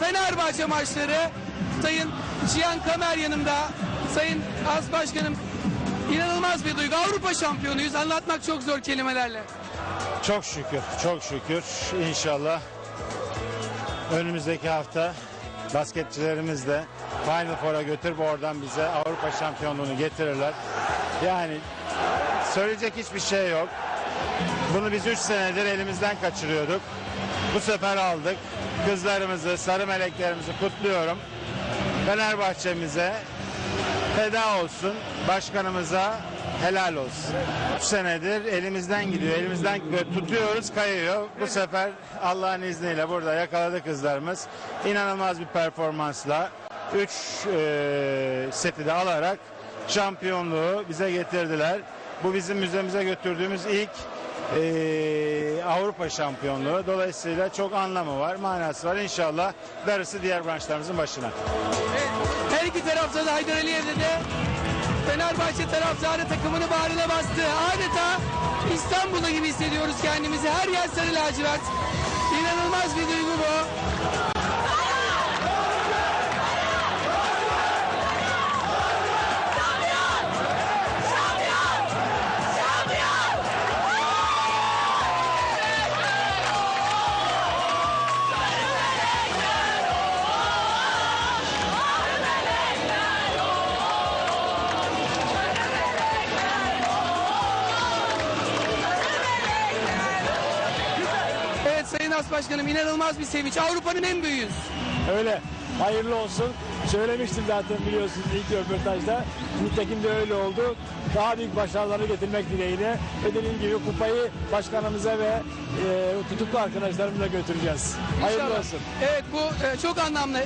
Fenerbahçe maçları. Sayın Cihan Kamer yanımda. Sayın As Başkanım inanılmaz bir duygu. Avrupa şampiyonuyuz. Anlatmak çok zor kelimelerle. Çok şükür, çok şükür. İnşallah önümüzdeki hafta basketçilerimiz de Final Four'a götürüp oradan bize Avrupa şampiyonluğunu getirirler. Yani söyleyecek hiçbir şey yok. Bunu biz 3 senedir elimizden kaçırıyorduk. Bu sefer aldık. Kızlarımızı, sarı meleklerimizi kutluyorum. Fenerbahçe'mize feda olsun. Başkanımıza helal olsun. 3 senedir elimizden gidiyor. Elimizden tutuyoruz kayıyor. Bu sefer Allah'ın izniyle burada yakaladı kızlarımız. İnanılmaz bir performansla 3 seti de alarak şampiyonluğu bize getirdiler. Bu bizim müzemize götürdüğümüz ilk e, Avrupa şampiyonluğu. Dolayısıyla çok anlamı var, manası var. İnşallah darısı diğer branşlarımızın başına. Her iki tarafta da Haydar Aliyev'de de Fenerbahçe taraftarı takımını bağrına bastı. Adeta İstanbul'da gibi hissediyoruz kendimizi. Her yer sarı lacivert. İnanılmaz bir duygu bu. Evet Sayın As Başkanım inanılmaz bir sevinç. Avrupa'nın en büyüğüyüz. Öyle. Hayırlı olsun. Söylemiştim zaten biliyorsunuz ilk röportajda. Nitekim de öyle oldu. Daha büyük başarıları getirmek dileğiyle. Ve dediğim gibi kupayı başkanımıza ve e, tutuklu arkadaşlarımıza götüreceğiz. Hayırlı İnşallah. olsun. Evet bu e, çok anlamlı.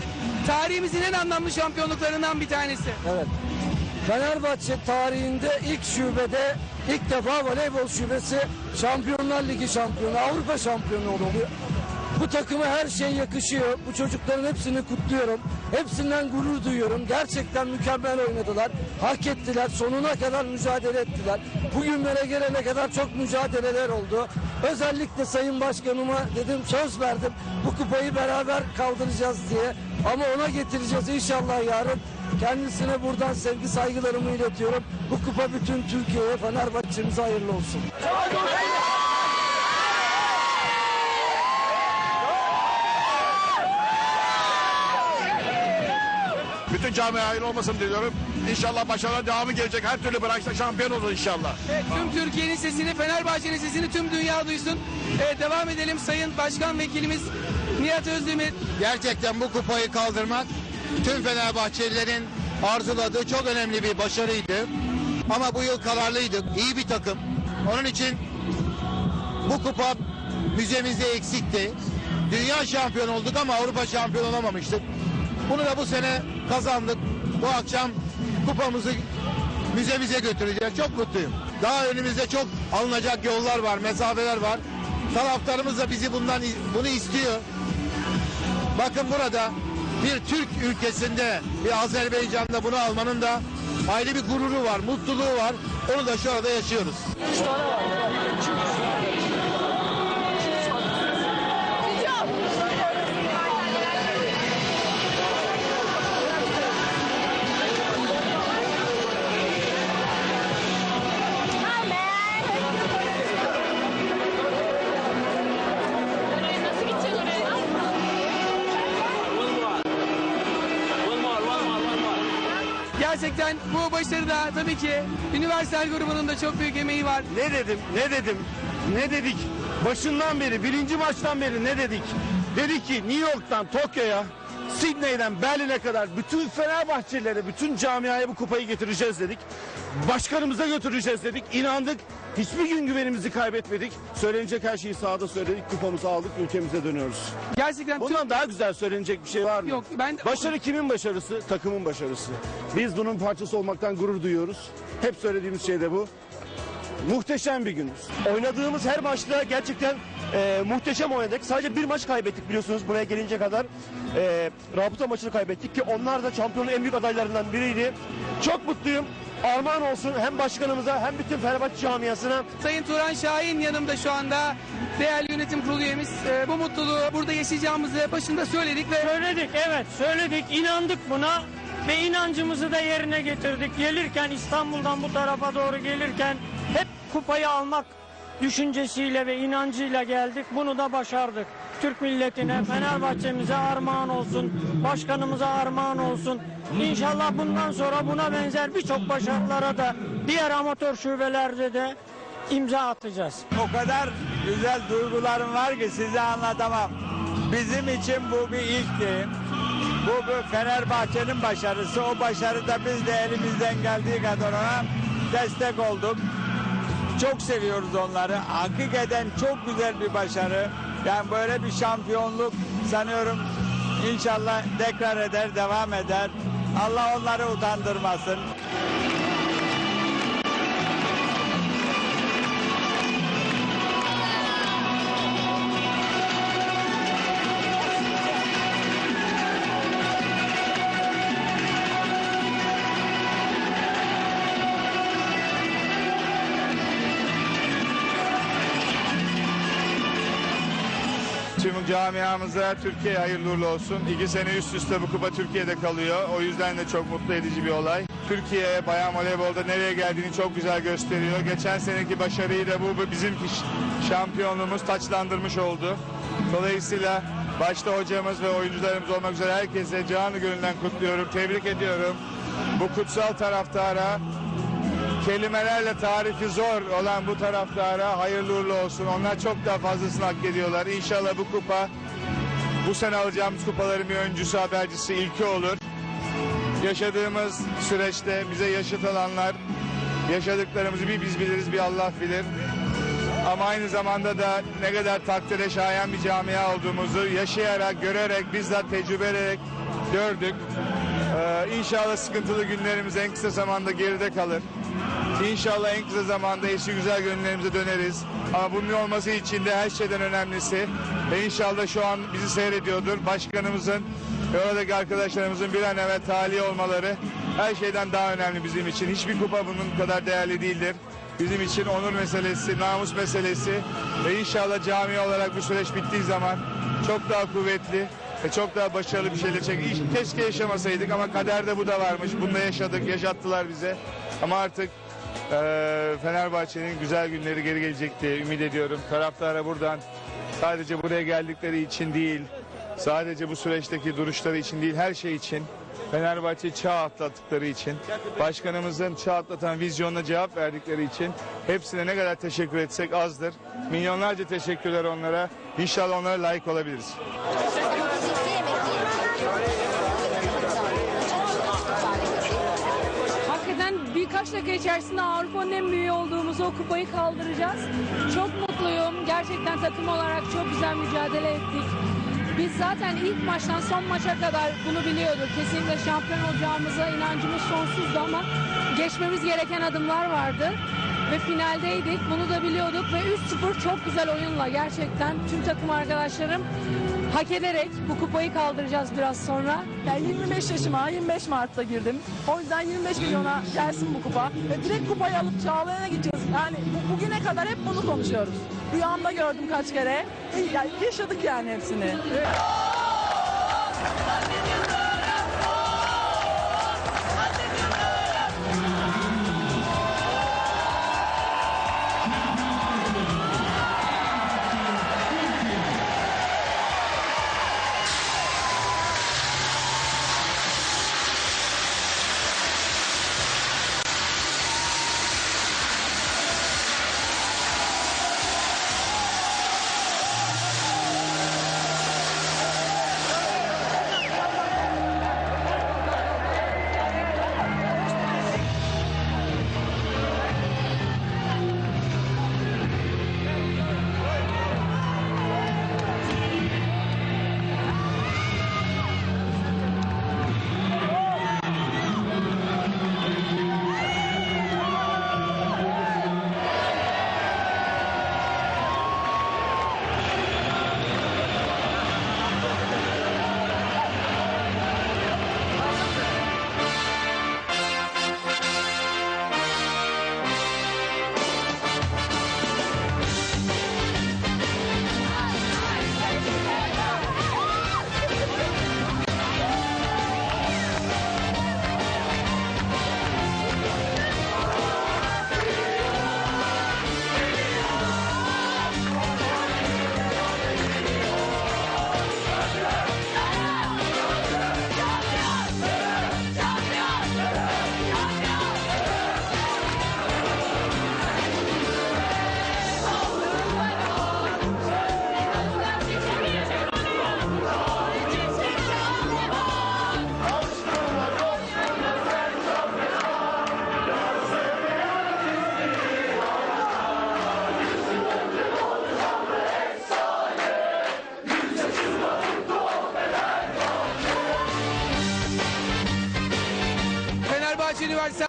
Tarihimizin en anlamlı şampiyonluklarından bir tanesi. Evet. Fenerbahçe tarihinde ilk şubede ilk defa voleybol şubesi Şampiyonlar Ligi şampiyonu, Avrupa şampiyonu oluyor. Bu takıma her şey yakışıyor. Bu çocukların hepsini kutluyorum. Hepsinden gurur duyuyorum. Gerçekten mükemmel oynadılar. Hak ettiler. Sonuna kadar mücadele ettiler. Bugünlere gelene kadar çok mücadeleler oldu. Özellikle Sayın Başkanıma dedim söz verdim. Bu kupayı beraber kaldıracağız diye. Ama ona getireceğiz inşallah yarın. Kendisine buradan sevgi saygılarımı iletiyorum. Bu kupa bütün Türkiye'ye, Fenerbahçe'mize hayırlı olsun. Bütün camiye hayırlı olmasın diliyorum. İnşallah başarılar devamı gelecek. Her türlü branşta şampiyon olur inşallah. Evet, tüm Türkiye'nin sesini, Fenerbahçe'nin sesini tüm dünya duysun. Evet, devam edelim Sayın Başkan Vekilimiz Nihat Özdemir. Gerçekten bu kupayı kaldırmak tüm Fenerbahçelilerin arzuladığı çok önemli bir başarıydı. Ama bu yıl kararlıydık. İyi bir takım. Onun için bu kupa müzemizde eksikti. Dünya şampiyonu olduk ama Avrupa şampiyonu olamamıştık. Bunu da bu sene kazandık. Bu akşam kupamızı müzemize götüreceğiz. Çok mutluyum. Daha önümüzde çok alınacak yollar var, mesafeler var. Taraftarımız da bizi bundan bunu istiyor. Bakın burada bir Türk ülkesinde bir Azerbaycan'da bunu almanın da ayrı bir gururu var, mutluluğu var. Onu da şu anda yaşıyoruz. Gerçekten bu başarıda tabii ki Üniversal grubunun da çok büyük emeği var. Ne dedim, ne dedim, ne dedik? Başından beri, birinci maçtan beri ne dedik? Dedik ki New York'tan Tokyo'ya, Sydney'den Berlin'e kadar bütün Fenerbahçelilere, bütün camiaya bu kupayı getireceğiz dedik. Başkanımıza götüreceğiz dedik. İnandık. Hiçbir gün güvenimizi kaybetmedik. Söylenecek her şeyi sahada söyledik. Kupamızı aldık, ülkemize dönüyoruz. Gerçekten. Bundan daha güzel söylenecek bir şey var mı? Yok, ben- Başarı kimin başarısı? Takımın başarısı. Biz bunun parçası olmaktan gurur duyuyoruz. Hep söylediğimiz şey de bu. Muhteşem bir günüz. Oynadığımız her maçta gerçekten e, muhteşem oynadık. Sadece bir maç kaybettik biliyorsunuz buraya gelince kadar. E, Rabıta maçını kaybettik ki onlar da şampiyonun en büyük adaylarından biriydi. Çok mutluyum. Armağan olsun hem başkanımıza hem bütün Fenerbahçe camiasına. Sayın Turan Şahin yanımda şu anda. Değerli yönetim kurulu üyemiz. Ee, bu mutluluğu burada yaşayacağımızı başında söyledik ve Söyledik evet söyledik inandık buna ve inancımızı da yerine getirdik. Gelirken İstanbul'dan bu tarafa doğru gelirken hep kupayı almak düşüncesiyle ve inancıyla geldik. Bunu da başardık. Türk milletine, Fenerbahçe'mize armağan olsun, başkanımıza armağan olsun. İnşallah bundan sonra buna benzer birçok başarılara da diğer amatör şubelerde de imza atacağız. O kadar güzel duygularım var ki size anlatamam. Bizim için bu bir ilkti. Bu bir Fenerbahçe'nin başarısı. O başarıda biz de elimizden geldiği kadar ona destek olduk. Çok seviyoruz onları. Hakikaten çok güzel bir başarı. Yani böyle bir şampiyonluk sanıyorum inşallah tekrar eder, devam eder. Allah onları utandırmasın. Camiamıza Türkiye hayırlı uğurlu olsun. İki sene üst üste bu kupa Türkiye'de kalıyor. O yüzden de çok mutlu edici bir olay. Türkiye bayan voleybolda nereye geldiğini çok güzel gösteriyor. Geçen seneki başarıyı da bu, bizim şampiyonluğumuz taçlandırmış oldu. Dolayısıyla başta hocamız ve oyuncularımız olmak üzere herkese canı gönülden kutluyorum. Tebrik ediyorum. Bu kutsal taraftara kelimelerle tarifi zor olan bu taraftara hayırlı uğurlu olsun. Onlar çok daha fazlasını hak ediyorlar. İnşallah bu kupa bu sene alacağımız kupaların bir öncüsü, habercisi, ilki olur. Yaşadığımız süreçte bize yaşatılanlar, yaşadıklarımızı bir biz biliriz, bir Allah bilir. Ama aynı zamanda da ne kadar takdire şayan bir camia olduğumuzu yaşayarak, görerek, bizzat tecrübe ederek gördük. Ee, inşallah sıkıntılı günlerimiz en kısa zamanda geride kalır. İnşallah en kısa zamanda eski güzel günlerimize döneriz. Ama bunun olması için de her şeyden önemlisi ve inşallah şu an bizi seyrediyordur. Başkanımızın ve oradaki arkadaşlarımızın bir an evvel tahliye olmaları her şeyden daha önemli bizim için. Hiçbir kupa bunun kadar değerli değildir. Bizim için onur meselesi, namus meselesi ve inşallah cami olarak bu süreç bittiği zaman çok daha kuvvetli ve çok daha başarılı bir şeyler çek. Keşke yaşamasaydık ama kaderde bu da varmış. Bunu yaşadık, yaşattılar bize. Ama artık eee, Fenerbahçe'nin güzel günleri geri gelecek diye ümit ediyorum. Taraftara buradan sadece buraya geldikleri için değil, sadece bu süreçteki duruşları için değil, her şey için Fenerbahçe çağ atlattıkları için, başkanımızın çağ atlatan vizyonuna cevap verdikleri için hepsine ne kadar teşekkür etsek azdır. Milyonlarca teşekkürler onlara. İnşallah onlara layık olabiliriz. Hakikaten birkaç dakika içerisinde Avrupa'nın en büyüğü olduğumuzu o kupayı kaldıracağız. Çok mutluyum. Gerçekten takım olarak çok güzel mücadele ettik. Biz zaten ilk maçtan son maça kadar bunu biliyorduk. Kesinlikle şampiyon olacağımıza inancımız sonsuzdu ama geçmemiz gereken adımlar vardı. Ve finaldeydik. Bunu da biliyorduk ve 3-0 çok güzel oyunla gerçekten tüm takım arkadaşlarım hak ederek bu kupayı kaldıracağız biraz sonra. Yani 25 yaşıma 25 Mart'ta girdim. O yüzden 25 milyona gelsin bu kupa. Ve direkt kupayı alıp Çağlayan'a gideceğiz. Yani bu- bugüne kadar hep bunu konuşuyoruz. Rüyamda gördüm kaç kere. Yani yaşadık yani hepsini.